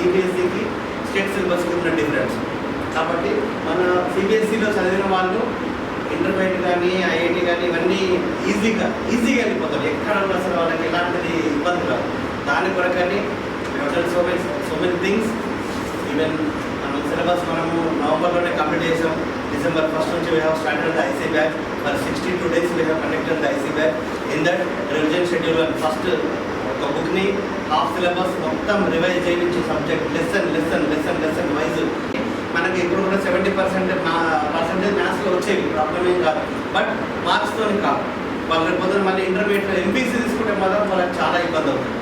సిబిఎస్ఈకి state సిలబస్కి ఉన్న difference కాబట్టి మన సిబిఎస్ఈలో చదివిన వాళ్ళు ఇంటర్మీడియట్ కానీ ఐఐటి కానీ ఇవన్నీ ఈజీగా ఈజీగా వెళ్ళిపోతారు. ఎక్కడ ఉన్నా వాళ్ళకి ఎలాంటిది ఇబ్బంది కాదు. దాని కొరకని so many so many things even మనం సిలబస్ మనము నవంబర్లోనే కంప్లీట్ చేసాం. డిసెంబర్ ఫస్ట్ నుంచి we have started the IC bag for sixty two days we have conducted the IC bag in that revision schedule first ఒక బుక్ని half syllabus మొత్తం revise చేయించి subject lesson lesson lesson lesson wise మనకి ఇప్పుడు కూడా seventy percent percentage మ్యాథ్స్లో వచ్చేవి problem ఏం కాదు. బట్ మార్క్స్తో కాదు. వాళ్ళు రేపు మళ్ళీ ఇంటర్మీడియట్లో ఎంపీసీ తీసుకుంటే మాత్రం వాళ్ళకి చాలా ఇబ్బంది అవుతుంది.